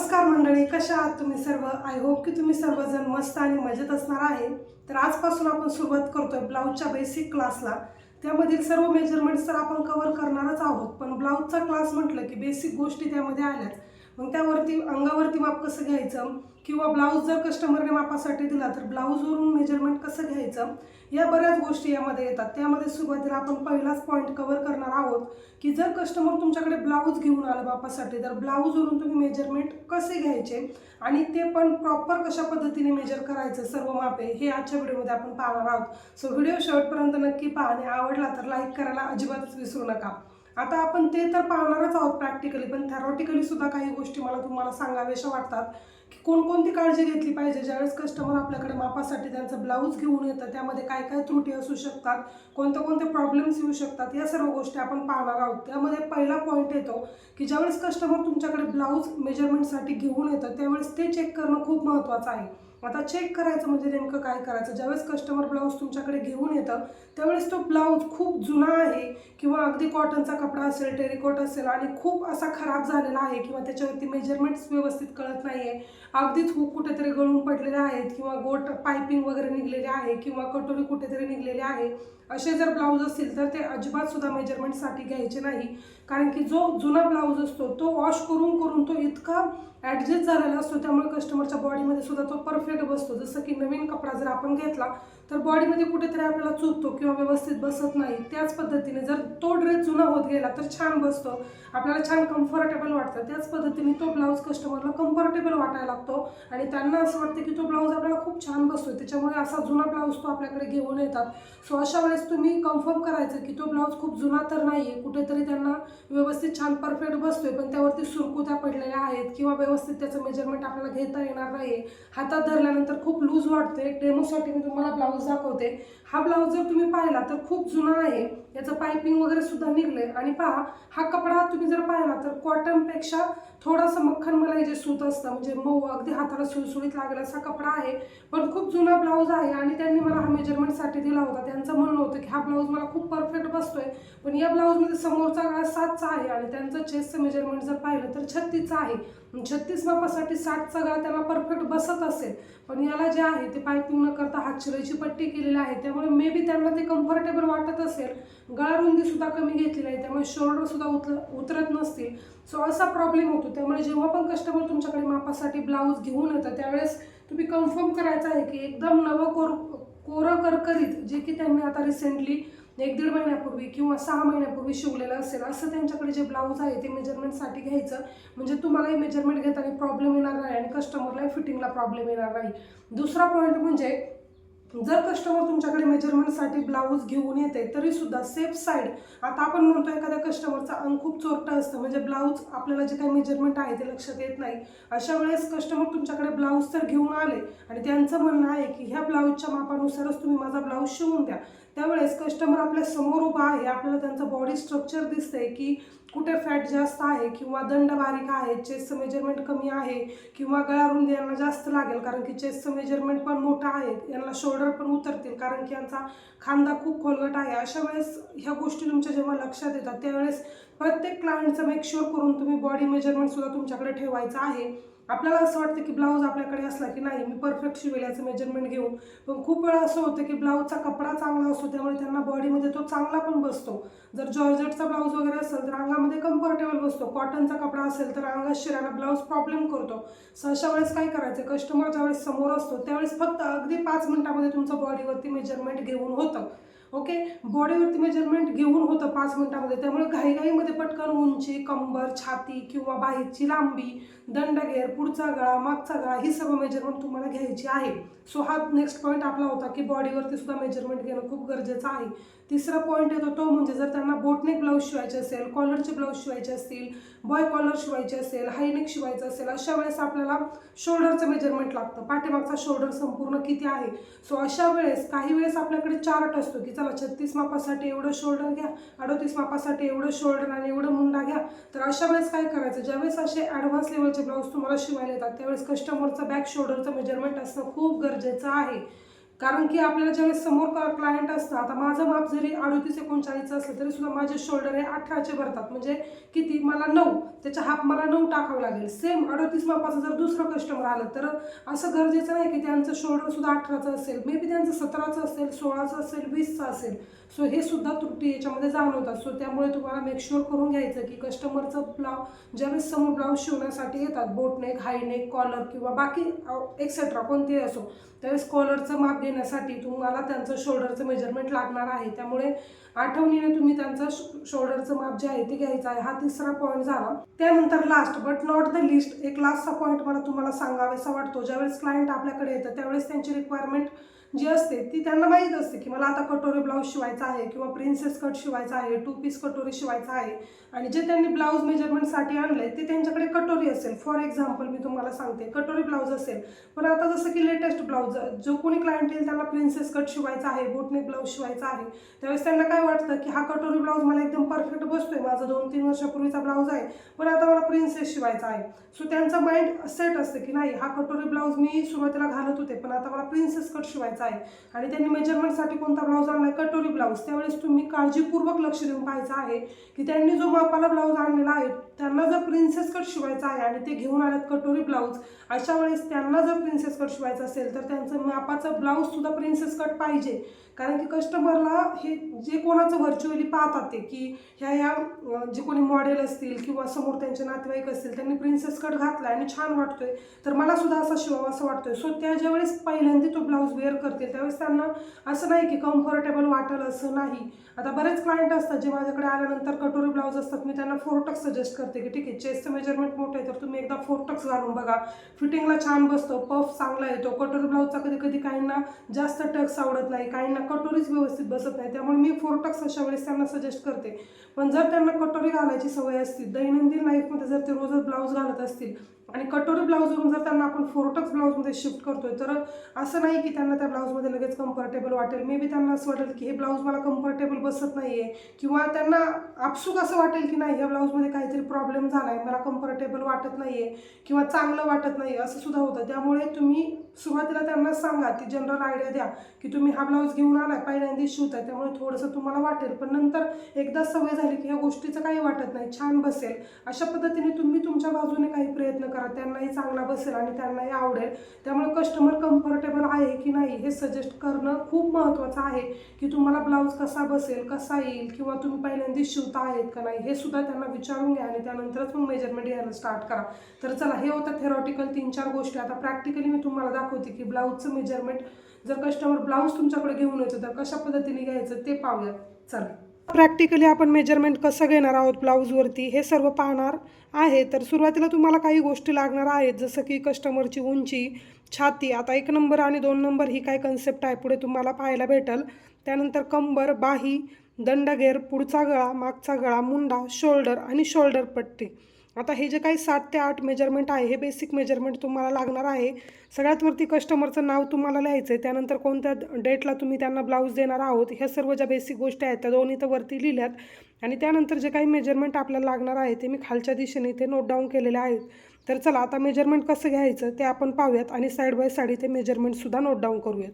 नमस्कार मंडळी कशा आहात तुम्ही सर्व? आय होप की तुम्ही सर्वजण मस्त आणि मजेत असणार आहे तर आजपासून आपण सुरुवात करतोय ब्लाऊजच्या बेसिक क्लासला त्यामधील सर्व मेजरमेंट्स तर आपण कव्हर करणारच आहोत. पण ब्लाऊजचा क्लास म्हटलं की बेसिक गोष्टी त्यामध्ये आल्याच मग त्यावरती अंगावरती माप कसं घ्यायचं? किंवा ब्लाऊज जर कस्टमरने मापासाठी दिला तर ब्लाऊजवरून मेजरमेंट कसं घ्यायचं? या बऱ्याच गोष्टी यामध्ये येतात. त्यामध्ये सुरुवातीला आपण पहिलाच पॉईंट कव्हर करणार आहोत की जर कस्टमर तुमच्याकडे ब्लाऊज घेऊन आलं मापासाठी तर ब्लाऊजवरून तुम्ही मेजरमेंट कसे घ्यायचे? आणि ते पण प्रॉपर कशा पद्धतीने मेजर करायचं? सर्व मापे हे आजच्या व्हिडिओमध्ये आपण पाहणार आहोत. सो व्हिडिओ शेवटपर्यंत नक्की पाहणे आवडला तर लाईक करायला अजिबातच विसरू नका. आता आपण ते तर पाहणारच आहोत प्रॅक्टिकली पण थेरॉटिकली सुद्धा काही गोष्टी मला तुम्हाला सांगाव्याशा वाटतात की कोणकोणती काळजी घेतली पाहिजे. ज्यावेळेस कस्टमर आपल्याकडे मापासाठी त्यांचं ब्लाऊज घेऊन येतं त्यामध्ये काय काय त्रुटी असू शकतात कोणते कोणते प्रॉब्लेम्स येऊ शकतात या सर्व गोष्टी आपण पाहणार आहोत. त्यामध्ये पहिला पॉईंट येतो की ज्यावेळेस कस्टमर तुमच्याकडे ब्लाऊज मेजरमेंटसाठी घेऊन येतं त्यावेळेस ते चेक करणं खूप महत्त्वाचं आहे. आता चेक करायचं म्हणजे नेमकं काय करायचं? ज्यावेळेस कस्टमर ब्लाऊज तुमच्याकडे घेऊन येतं त्यावेळेस तो ब्लाऊज खूप जुना आहे किंवा अगदी कॉटनचा कपडा असेल टेरिकोट असेल आणि खूप असा खराब झालेला आहे किंवा त्याच्यावरती मेजरमेंट्स व्यवस्थित कळत नाही आहे अगदीच खूप कुठेतरी गळून पडलेले आहेत किंवा गोट पायपिंग वगैरे निघलेले आहे किंवा कटोरी कुठेतरी निघलेले आहे. असे जर ब्लाऊज असतील तर ते अजिबातसुद्धा मेजरमेंटसाठी घ्यायचे नाही. कारण की जो जुना ब्लाऊज असतो तो वॉश करून करून तो इतका ॲडजस्ट झालेला असतो त्यामुळे कस्टमरच्या बॉडीमध्ये सुद्धा तो परफेक्ट बसतो. जसं की नवीन कपडा जर आपण घेतला तर बॉडीमध्ये कुठेतरी आपल्याला चुकतो किंवा व्यवस्थित बसत नाही त्याच पद्धतीने जर तो ड्रेस जुना होत गेला तर छान बसतो. आपल्याला छान कम्फर्टेबल वाटतं. त्याच पद्धतीने तो ब्लाऊज कस्टमरला कम्फर्टेबल वाटायला लागतो आणि त्यांना असं वाटतं की तो ब्लाऊज आपल्याला खूप छान बसतो त्याच्यामुळे असा जुना ब्लाऊज तो आपल्याकडे घेऊन येतात. सो अशा वेळेस तुम्ही कन्फर्म करायचं की तो ब्लाऊज खूप जुना तर नाही आहे कुठेतरी त्यांना व्यवस्थित छान परफेक्ट बसतोय पण त्यावरती सुरकुत्या पडलेल्या आहेत किंवा व्यवस्थित त्याचं मेजरमेंट आपल्याला घेता येणार नाही हातात धरल्यानंतर खूप लूज वाटते एक डेमोसाठी मी तुम्हाला ब्लाऊज दाखवते. हा ब्लाऊज जर तुम्ही पाहिला तर खूप जुना आहे. याचं पायपिंग वगैरे सुद्धा निघले आणि पहा हा कपडा तुम्ही जर पाहिला तर कॉटनपेक्षा थोडासा मक्खन मलाई जे सूत असतं म्हणजे मऊ अगदी हाताला सुळसुळीत लागेल असा कपडा आहे. पण खूप जुना ब्लाऊज आहे आणि त्यांनी मला हा मेजरमेंटसाठी दिला होता. त्यांचं म्हणणं होतं की हा ब्लाऊज मला खूप परफेक्ट बसतोय. पण या ब्लाऊजमध्ये समोरचा गळा सातचा आहे आणि त्यांचं चेस्टचं मेजरमेंट जर पाहिलं तर छत्तीसचा आहे. छत्तीस मापासाठी साठचा गळा त्यांना परफेक्ट बसत असेल. पण याला जे आहे ते पायपिंग न करता हातशिराची पट्टी केलेली आहे. त्यामुळे मे बी त्यांना ते कम्फर्टेबल वाटत असेल. गळा रुंदीसुद्धा कमी घेतलेली आहे त्यामुळे शोल्डरसुद्धा उतर उतरत नसतील. सो असा प्रॉब्लेम होतो. त्यामुळे जेव्हा पण कस्टमर तुमच्याकडे मापासाठी ब्लाऊज घेऊन येतं त्यावेळेस तुम्ही कन्फर्म करायचं आहे की एकदम नवं कोर कोरं करकरीत जे की त्यांनी आता रिसेंटली एक दीड महिन्यापूर्वी किंवा सहा महिन्यापूर्वी शिवलेलं असेल असं त्यांच्याकडे जे ब्लाऊज आहे ते मेजरमेंटसाठी घ्यायचं. म्हणजे तुम्हालाही मेजरमेंट घेताना प्रॉब्लेम येणार नाही आणि कस्टमरलाही फिटिंगला प्रॉब्लेम येणार नाही. दुसरा पॉईंट म्हणजे जर कस्टमर तुमच्याकडे मेजरमेंटसाठी ब्लाऊज घेऊन येते तरी सुद्धा सेफ साईड आता आपण म्हणतो एखाद्या कस्टमरचा अंग खूप चोरटं असतं म्हणजे ब्लाऊज आपल्याला जे काही मेजरमेंट आहे ते लक्षात येत नाही. अशा वेळेस कस्टमर तुमच्याकडे ब्लाऊज तर घेऊन आले आणि त्यांचं म्हणणं आहे की ह्या ब्लाऊजच्या मापानुसारच तुम्ही माझा ब्लाऊज शिवून द्या. त्यावेळेस कस्टमर आपल्यासमोर उभा आहे. आपल्याला त्यांचं बॉडी स्ट्रक्चर दिसतंय की कुठे फॅट जास्त आहे किंवा दंड बारीक आहे चेस्टचं मेजरमेंट कमी आहे किंवा गळा रुंदी यांना जास्त लागेल कारण की चेस्टचं मेजरमेंट पण मोठं आहे. यांना शोल्डर पण उतरतील कारण की यांचा खांदा खूप खोलगट आहे. अशा वेळेस ह्या गोष्टी तुमच्या जेव्हा लक्षात येतात त्यावेळेस प्रत्येक क्लायंटचं मेक शुअर करून तुम्ही बॉडी मेजरमेंटसुद्धा तुमच्याकडे ठेवायचं आहे. आपल्याला असं वाटतं की ब्लाऊज आपल्याकडे असला की नाही मी परफेक्ट शिवेल याचं मेजरमेंट घेऊन. पण खूप वेळा असं होतं की ब्लाऊजचा कपडा चांगला असतो त्यामुळे त्यांना बॉडीमध्ये तो चांगला पण बसतो. जर जॉर्जेटचा ब्लाऊज वगैरे असेल तर अंगामध्ये कम्फर्टेबल बसतो. कॉटनचा कपडा असेल तर अंगात शिरायला ब्लाऊज प्रॉब्लेम करतो. सो अशा वेळेस काय करायचं? कस्टमर ज्यावेळेस समोर असतो त्यावेळेस फक्त अगदी पाच मिनिटामध्ये तुमचं बॉडीवरती मेजरमेंट घेऊन होतं. ओके? बॉडीवरती मेजरमेंट घेऊन होतं पाच मिनिटामध्ये. त्यामुळे घाईघाईमध्ये पटकन उंची कंबर छाती किंवा बाहेरची लांबी दंडगेर पुढचा गळा मागचा गळा ही सर्व मेजरमेंट तुम्हाला घ्यायची आहे. सो हा नेक्स्ट पॉईंट आपला होता की बॉडीवरती सुद्धा मेजरमेंट घेणं खूप गरजेचं आहे. तिसरा पॉईंट येतो तो म्हणजे जर त्यांना बोटनेक ब्लाऊज शिवायचे असेल कॉलरचे ब्लाऊज शिवायचे असतील बॉय कॉलर शिवायचे असेल हायनेक शिवायचं असेल अशा वेळेस आपल्याला शोल्डरचं मेजरमेंट लागतं. पाठीमागचा शोल्डर संपूर्ण किती आहे? सो अशा वेळेस काही वेळेस आपल्याकडे चार्ट असतो की चला छत्तीस मापासाठी एवढं शोल्डर घ्या अडोतीस मापासाठी एवढं शोल्डर आणि एवढं मुंडा घ्या. तर अशा वेळेस काय करायचं? ज्यावेळेस असे ॲडव्हान्स लेवलचे ब्लाऊज तुम्हाला शिवायला येतात त्यावेळेस कस्टमरचं बॅक शोल्डरचं मेजरमेंट असणं खूप गरजेचं आहे. कारण की आपल्याला ज्यावेळेस समोर क्लायंट असतं आता माझं माप जरी अडोतीस एकोणचाळीसचं असलं तरी सुद्धा माझे शोल्डर हे अठराचे भरतात. म्हणजे किती? मला नऊ. त्याच्या हाफ मला नऊ टाकावं लागेल. सेम अडोतीस मापाचं जर दुसरं कस्टमर आलं तर असं गरजेचं नाही की त्यांचं शोल्डर सुद्धा अठराचं असेल. मे बी त्यांचं सतराचं असेल सोळाचं असेल वीसचं असेल. सो हे सुद्धा त्रुटी याच्यामध्ये जाणवतात. सो त्यामुळे तुम्हाला मेकशुअर करून घ्यायचं की कस्टमरचं ब्लाऊ ज्यावेळेस समोर ब्लाऊज शिवण्यासाठी येतात बोटनेक हायनेक कॉलर किंवा बाकी एक्सेट्रा कोणतेही असो त्यावेळेस कॉलरचं माप घेण्यासाठी तुम्हाला त्यांचं शोल्डरचं मेजरमेंट लागणार आहे. त्यामुळे आठवणीने तुम्ही त्यांचं शोल्डरचं माप जे आहे ते घ्यायचं आहे. हा तिसरा पॉईंट झाला. त्यानंतर last but not the least एक लास्टचा पॉईंट मला तुम्हाला सांगावासा वाटतो. ज्यावेळेस क्लायंट आपल्याकडे येतं त्यावेळेस त्यांची रिक्वायरमेंट जी असते ती त्यांना माहीत असते की मला आता कटोरी ब्लाऊज शिवायचा आहे किंवा प्रिन्सेस कट शिवायचा आहे टू पीस कटोरी शिवायचा आहे. आणि जे त्यांनी ब्लाऊज मेजरमेंटसाठी आणलंय ते त्यांच्याकडे कटोरी असेल. फॉर एक्झाम्पल मी तुम्हाला सांगते कटोरी ब्लाऊज असेल. पण आता जसं की लेटेस्ट ब्लाऊज जो कोणी क्लायंट येईल त्यांना प्रिन्सेस कट शिवायचा आहे बोटनेक ब्लाऊज शिवायचा आहे. त्यावेळेस त्यांना काय वाटतं की हा कटोरी ब्लाऊज मला एकदम परफेक्ट बसतोय माझा दोन तीन वर्षापूर्वीचा ब्लाऊज आहे पण आता मला प्रिन्सेस शिवायचा आहे. सो त्यांचं माइंड सेट असतं की नाही हा कटोरी ब्लाऊज मी सुरुवातीला घालत होते पण आता मला प्रिन्सेस कट शिवायचा आहे. आणि त्यांनी मेजरमेंटसाठी कोणता ब्लाऊज आणलाय? कटोरी ब्लाऊज. त्यावेळेस तुम्ही काळजीपूर्वक लक्ष देऊन पाहायचं आहे की त्यांनी जो मापाला ब्लाऊज आणलेला आहे त्यांना जर प्रिन्सेस कट शिवायचा आहे आणि ते घेऊन आल्यात कटोरी ब्लाऊज अशा वेळेस त्यांना जर प्रिन्सेस कट शिवायचं असेल तर त्यांचं मापाचं ब्लाऊज सुद्धा प्रिन्सेस कट पाहिजे. कारण की कस्टमरला हे जे कोणाचं व्हर्च्युअली पाहतात ते की ह्या ह्या जे कोणी मॉडेल असतील किंवा समोर त्यांचे नातेवाईक असतील त्यांनी प्रिन्सेस कट घातला आणि छान वाटतोय. तर मला सुद्धा असा शिवावा असं वाटतोय. सो त्या ज्यावेळेस पहिल्यांदा तो ब्लाऊज वेअर कर करतील त्यावेळेस त्यांना असं नाही की कम्फर्टेबल वाटेल असं नाही. आता बरेच क्लायंट असतात जे माझ्याकडे आल्यानंतर कटोरी ब्लाऊज असतात मी त्यांना फोरटक्स सजेस्ट करते की ठीक आहे चेस्टचं मेजरमेंट मोठं आहे तर तुम्ही एकदा फोरटक्स घालून बघा. फिटिंगला छान बसतो पफ चांगला येतो. कटोरी ब्लाऊजचा कधी कधी काहींना जास्त टक्स आवडत नाही काहींना कटोरीच व्यवस्थित बसत नाही. त्यामुळे मी फोरटक्स अशा वेळेस त्यांना सजेस्ट करते. पण जर त्यांना कटोरी घालायची सवय असतील दैनंदिन लाईफमध्ये जर ते रोजच ब्लाऊज घालत असतील आणि कटोरी ब्लाऊजवरून जर त्यांना आपण फोरटक्स ब्लाऊजमध्ये शिफ्ट करतोय तर असं नाही की त्यांना त्या ब्लाऊजमध्ये लगेच कम्फर्टेबल वाटेल. मे बी त्यांना असं वाटेल की हे ब्लाऊज मला कम्फर्टेबल बसत नाही आहे किंवा त्यांना आपसूक असं वाटेल की नाही ह्या ब्लाऊजमध्ये काहीतरी प्रॉब्लेम झाला आहे मला कम्फर्टेबल वाटत नाही आहे किंवा चांगलं वाटत नाही असं सुद्धा होतं. त्यामुळे तुम्ही सुरुवातीला त्यांना सांगा ती जनरल आयडिया द्या की तुम्ही हा ब्लाऊज घेऊन आलाय पहिल्यांदा शिवताय त्यामुळे थोडंसं तुम्हाला वाटेल. पण नंतर एकदा सवय झाली की ह्या गोष्टीचं काही वाटत नाही छान बसेल. अशा पद्धतीने तुम्ही तुमच्या बाजूने काही प्रयत्न करा त्यांनाही चांगला बसेल आणि त्यांनाही आवडेल. त्यामुळे कस्टमर कम्फर्टेबल आहे की नाही हे सजेस्ट करणं खूप महत्त्वाचं आहे की तुम्हाला ब्लाऊज कसा बसेल कसा येईल किंवा तुम्ही पहिल्यांदा शिवता आहेत का नाही हे सुद्धा त्यांना विचारून घ्या आणि त्यानंतरच मग मेजरमेंट घ्यायला स्टार्ट करा. तर चला हे होतं थेरॉटिकल तीन चार गोष्टी. आता प्रॅक्टिकली मी तुम्हाला दाखवते की ब्लाऊजचं मेजरमेंट जर कस्टमर ब्लाऊज तुमच्याकडे घेऊन येतो तर कशा पद्धतीने घ्यायचं ते पाहूयात. चला. प्रॅक्टिकली आपण मेजरमेंट कसं घेणार आहोत ब्लाऊजवरती हे सर्व पाहणार आहे. तर सुरुवातीला तुम्हाला काही गोष्टी लागणार आहेत जसं की कस्टमरची उंची छाती. आता एक नंबर आणि दोन नंबर ही काय कन्सेप्ट आहे पुढे तुम्हाला पाहायला भेटल. त्यानंतर कंबर बाही दंडगेर पुढचा गळा मागचा गळा मुंडा शोल्डर आणि शोल्डर पट्टी. आता हे जे काही सात ते आठ मेजरमेंट आहे हे बेसिक मेजरमेंट तुम्हाला लागणार आहे. सगळ्यात वरती कस्टमरचं नाव तुम्हाला लिहायचं आहे त्यानंतर कोणत्या डेटला तुम्ही त्यांना ब्लाऊज देणार आहोत ह्या सर्व ज्या बेसिक गोष्टी आहेत त्या दोन्ही तर वरती लिहिल्यात. आणि त्यानंतर जे काही मेजरमेंट आपल्याला लागणार आहे ते मी खालच्या दिशेने ते नोट डाऊन केलेले आहेत. तर चला आता मेजरमेंट कसं घ्यायचं ते आपण पाहूयात आणि साईड बाय साईड ते मेजरमेंटसुद्धा नोट डाऊन करूयात.